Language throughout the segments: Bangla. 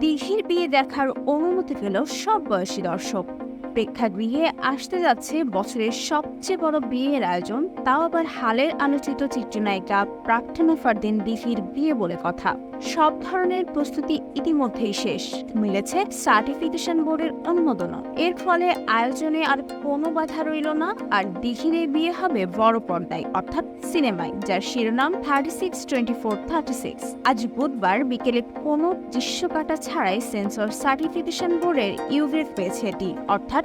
দিঘির বিয়ে দেখার অনুমতি পেল সব বয়সী দর্শক। প্রেক্ষাগৃহে আসতে যাচ্ছে বছরের সবচেয়ে বড় বিয়ের আয়োজন, তাও আবার হালের আলোচিত চিত্রনায়িকা প্রার্থনা ফারদিন দিঘির বিয়ে বলে কথা। সব ধরনের প্রস্তুতি ইতিমধ্যেই শেষ। মিলেছে সার্টিফিকেশন বোর্ডের অনুমোদনও। এর ফলে আয়োজনে আর কোনো বাধা রইল না, আর দিঘির এই বিয়ে হবে বড় পর্দায়, অর্থাৎ সিনেমায়, যার শিরোনাম thirty six twenty four thirty six আজ বুধবার বিকেলে কোনো দৃশ্যকাটা ছাড়াই সেন্সর সার্টিফিকেশন বোর্ডের ইউগ্রেড পেয়েছে এটি, অর্থাৎ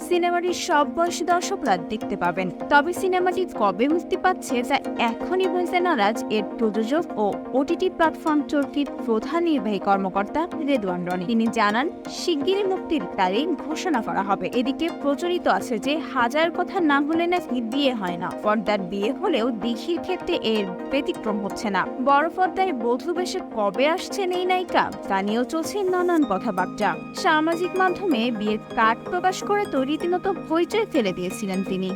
সিনেমাটির সব বয়সী দর্শকরা দেখতে পাবেন। তবে সিনেমাটি কবে মুক্তি পাচ্ছে তা এখনই বলছে নারাজ এর প্রযোজক ও ওটিটি প্ল্যাটফর্ম চরকির প্রধান নির্বাহী কর্মকর্তা রেদওয়ান রনি। তিনি জানান, শিগগিরই মুক্তির তারিখ ঘোষণা করা হবে। এদিকে প্রচলিত আছে যে হাজার কথা না হলে নাকি বিয়ে হয় না। পর্দার বিয়ে হলেও দিঘির ক্ষেত্রে এর ব্যতিক্রম হচ্ছে না। বড় পর্দায় বধূ বেশে কবে আসছেন এই নায়িকা? তা নিয়েও চলছে নানান কথাবার্তা। সামাজিক মাধ্যমে বিয়ের কার্ড প্রকাশ করে তো রীতিমতো হইচই ফেলে দিয়েছিলেন তিনি।